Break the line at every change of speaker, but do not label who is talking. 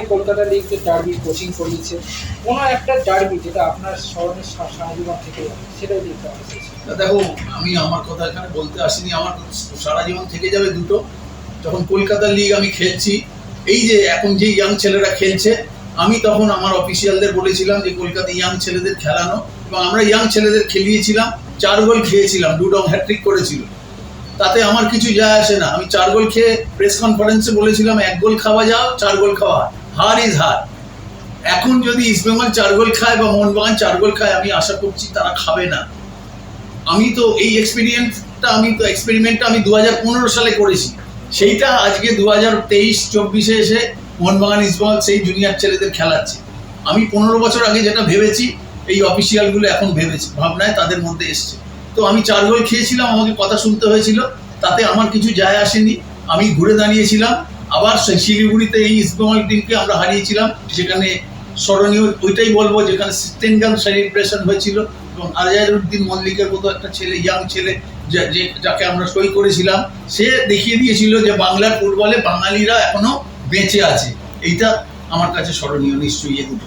Kolkata league যে derby coaching করিয়েছে, কোনো একটা ডার্বি যেটা আপনার স্মরণের সা- সারা জীবন থেকে সেটাও দেখতে
তা দেখো, আমি আমার কথা এখানে বলতে আসিনি, আমার সারা জীবন থেকে যাবে দুটো। যখন কলকাতা লিগ আমি খেলছি, এই যে এখন যে ইয়াং ছেলেরা খেলছে, আমি তখন আমার অফিসিয়ালদের বলেছিলাম যে কলকাতা ইয়াং ছেলেদের খেলানো, এবং আমরা ইয়াং ছেলেদের খেলিয়েছিলাম, চার গোল খেয়েছিলাম ডুডং হ্যাট্রিক করেছিল। তাতে আমার কিছু যায় আসে না। আমি চার গোল খেয়ে প্রেস কনফারেন্সে বলেছিলাম, এক গোল খাওয়া যাও, চার গোল খাওয়া। হার ইজ হার। এখন যদি ইস্টবেঙ্গল চার গোল খায় বা মোহনবাগান চার গোল খায়, আমি আশা করছি তারা খাবে না। আমি তো এই এক্সপিরিয়েন্সটা আমি তো এক্সপেরিমেন্টটা আমি দু হাজার পনেরো সালে করেছি। সেইটা আজকে দু হাজার তেইশ, চব্বিশে এসে মোহনবাগান ইস্টবেঙ্গল সেই জুনিয়র ছেলেদের খেলাচ্ছে। আমি পনেরো বছর আগে যেটা ভেবেছি, এই অফিসিয়ালগুলো এখন ভেবেছি, ভাবনায় তাদের মধ্যে এসছে। তো আমি চার গোল খেয়েছিলাম, আমাকে কথা শুনতে হয়েছিল, তাতে আমার কিছু যায় আসেনি। আমি ঘুরে দাঁড়িয়েছিলাম আবার সেই শিলিগুড়িতে এই ইস্টবেঙ্গল টিমকে আমরা হারিয়েছিলাম, যেখানে স্মরণীয়, ওইটাই বলব, যেখানে সিস্টেনগান গান সেলিব্রেশন হয়েছিল এবং আজহারউদ্দিন মল্লিকের মতো একটা ছেলে ইয়াং ছেলে যে, যাকে আমরা সই করেছিলাম, সে দেখিয়ে দিয়েছিল যে বাংলার ফুটবলে বাঙালিরা এখনও বেঁচে আছে। এইটা আমার কাছে স্মরণীয়, নিশ্চয়ই এ দুটো।